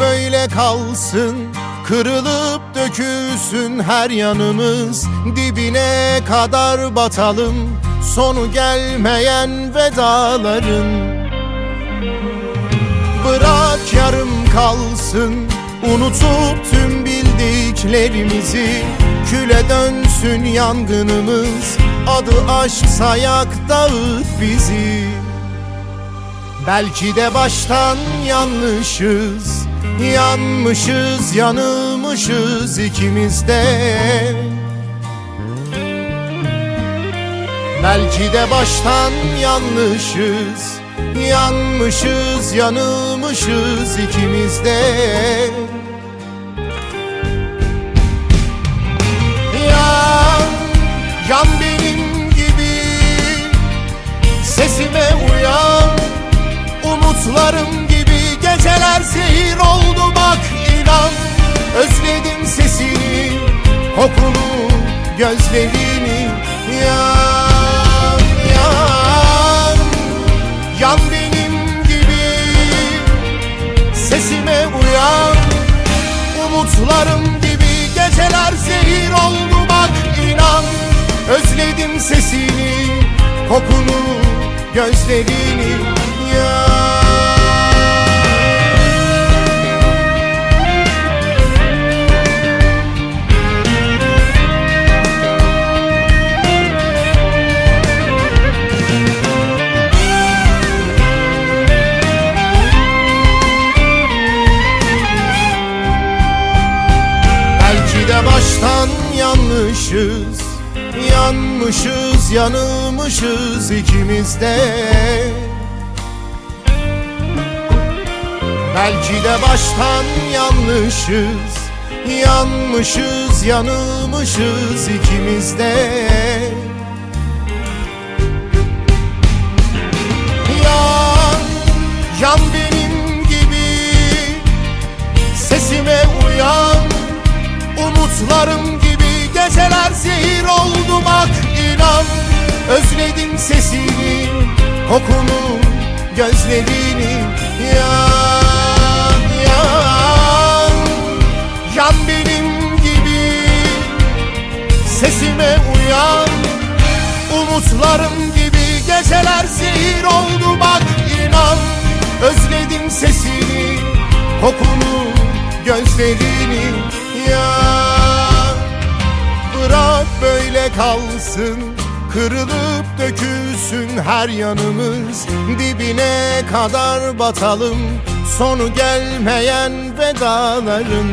böyle kalsın. Kırılıp dökülsün her yanımız. Dibine kadar batalım. Sonu gelmeyen vedaların. Bırak yarım kalsın. Unutup tüm bildiklerimizi. Küle dönsün yangınımız. Adı aşksa yak dağıt bizi Belki de baştan yanlışız Yanmışız, yanılmışız ikimiz de. Belki de baştan yanlışız Yanmışız, yanılmışız ikimiz de. Yan, yan benim gibi Sesime uyan Umutlarım gibi geceler zehir oldu bak inan. Özledim sesini, kokunu, gözlerini. Yan, yan, yan benim gibi Sesime uyan, umutlarım gibi geceler zehir oldu bak inan. Özledim sesini, kokunu, gözlerini. Ya baştan yanlışız Yanmışız, yanılmışız ikimiz de. Belki de baştan yanlışız Yanmışız, yanılmışız ikimiz de Umutlarım gibi geceler zehir oldu bak inan. Özledim sesini, kokunu, gözlerini. Yan, yan, yan benim gibi Sesime uyan. Umutlarım gibi geceler zehir oldu bak inan. Özledim sesini, kokunu, gözlerini kalsın. Kırılıp dökülsün her yanımız. Dibine kadar batalım. Sonu gelmeyen vedaların